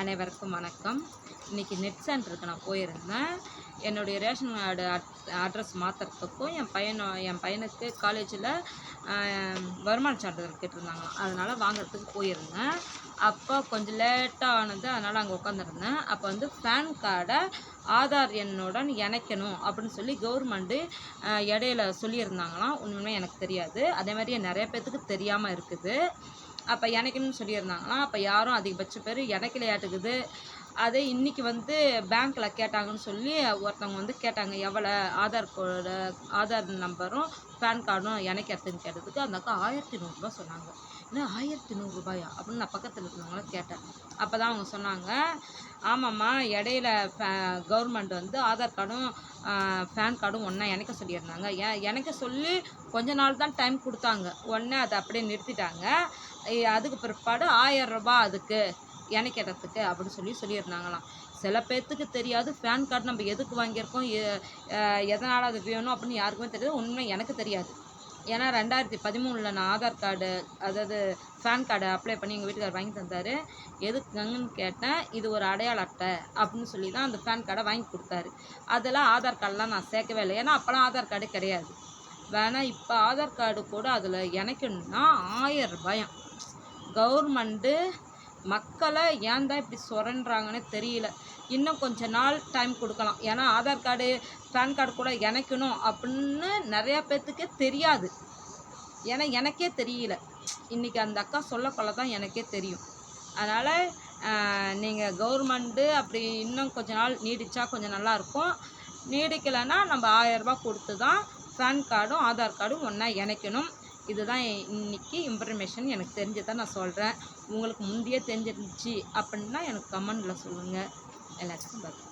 அனைவருக்கும் வணக்கம். இன்றைக்கி நெட் சென்டருக்கு நான் போயிருந்தேன். என்னுடைய ரேஷன் கார்டு அட்ரஸ் மாற்றுறதுக்கும் என் பையனோ என் பையனுக்கு காலேஜில் வருமான சான்றிதழ் கேட்டிருந்தாங்களாம் அதனால் வாங்குறதுக்கு போயிருந்தேன். அப்போ கொஞ்சம் லேட்டாக ஆனது அதனால் அங்கே உட்காந்துருந்தேன் அப்போ வந்து பேன் கார்டை ஆதார் எண்ணுடன் இணைக்கணும் அப்படின்னு சொல்லி கவர்மெண்ட்டு இடையில சொல்லியிருந்தாங்களாம். உண்மையுமே எனக்கு தெரியாது. அதே மாதிரி நிறைய பேர்த்துக்கு தெரியாமல் இருக்குது. அப்போ இணைக்கணும்னு சொல்லியிருந்தாங்களாம் அப்போ யாரும் அதிகபட்ச பேர் இணைக்கலையாட்டுக்குது அதை இன்றைக்கி வந்து பேங்க்கில் கேட்டாங்கன்னு சொல்லி ஒருத்தவங்க வந்து கேட்டாங்க எவ்வளோ ஆதார் கோடு ஆதார் நம்பரும் பேன் கார்டும் இணைக்கிறதுன்னு கேட்டதுக்கு அந்த அக்கா ஆயிரத்தி நூறுரூபா சொன்னாங்க. என்ன ஆயிரத்தி நூறுரூபாயா அப்படின்னு நான் பக்கத்தில் இருக்கிறவங்கள கேட்டேன். அப்போ தான் அவங்க சொன்னாங்க ஆமாம்மா இடையில கவர்மெண்ட் வந்து ஆதார் கார்டும் பேன் கார்டும் ஒன்றா இணைக்க சொல்லியிருந்தாங்க. ஏன் இணைக்க சொல்லி கொஞ்ச நாள் தான் டைம் கொடுத்தாங்க. உடனே அதை அப்படியே நிறுத்திட்டாங்க. அதுக்கு பிற்பாடு ஆயிரம் ரூபாய் அதுக்கு. இணைக்கிறதுக்கு அப்படின்னு சொல்லி சொல்லியிருந்தாங்களாம். சில பேர்த்துக்கு தெரியாது பேன் கார்டு நம்ம எதுக்கு வாங்கியிருக்கோம் எதனால் அது வேணும் அப்படின்னு யாருக்குமே தெரியாது. உண்மை எனக்கு தெரியாது. ஏன்னா ரெண்டாயிரத்தி பதிமூணில் நான் ஆதார் கார்டு அதாவது பேன் கார்டு அப்ளை பண்ணி எங்கள் வீட்டுக்காரர் வாங்கி தந்தார். எதுக்குங்கன்னு கேட்டேன் இது ஒரு அடையாள அட்டை அப்படின்னு சொல்லி தான் அந்த பேன் கார்டை வாங்கி கொடுத்தாரு. அதெல்லாம் ஆதார் கார்டெலாம் நான் சேர்க்கவே இல்லை. ஏன்னா அப்போலாம் ஆதார் கார்டு கிடையாது. வேணால் இப்போ ஆதார் கார்டு கூட அதில் இணைக்கணும்னா ஆயிரம் ரூபாயாம். கவர்மெண்ட்டு மக்களை ஏன் தான் இப்படி சுரண்டுறாங்கன்னு தெரியல. இன்னும் கொஞ்ச நாள் டைம் கொடுக்கலாம். ஏன்னா ஆதார் கார்டு பேன் கார்டு கூட இணைக்கணும் அப்படின்னு நிறையா பேர்த்துக்கே தெரியாது. ஏன்னா எனக்கே தெரியல. இன்றைக்கி அந்த அக்கா சொல்லக்கொள்ள தான் எனக்கே தெரியும். அதனால் நீங்கள் கவர்மெண்ட்டு அப்படி இன்னும் கொஞ்ச நாள் நீடித்தா கொஞ்சம் நல்லாயிருக்கும் நீடிக்கலைன்னா நம்ம ஆயரரூபா கொடுத்து தான் பேன் கார்டும் ஆதார் கார்டும் ஒன்றா இணைக்கணும். இதுதான் இன்னைக்கு இன்ஃபர்மேஷன் எனக்கு தெரிஞ்சதை நான் சொல்கிறேன் உங்களுக்கு முந்தையே தெரிஞ்சிருந்துச்சு அப்படின்னா எனக்கு கமெண்டில் சொல்லுங்கள் எல்லாத்துக்கும் பதில்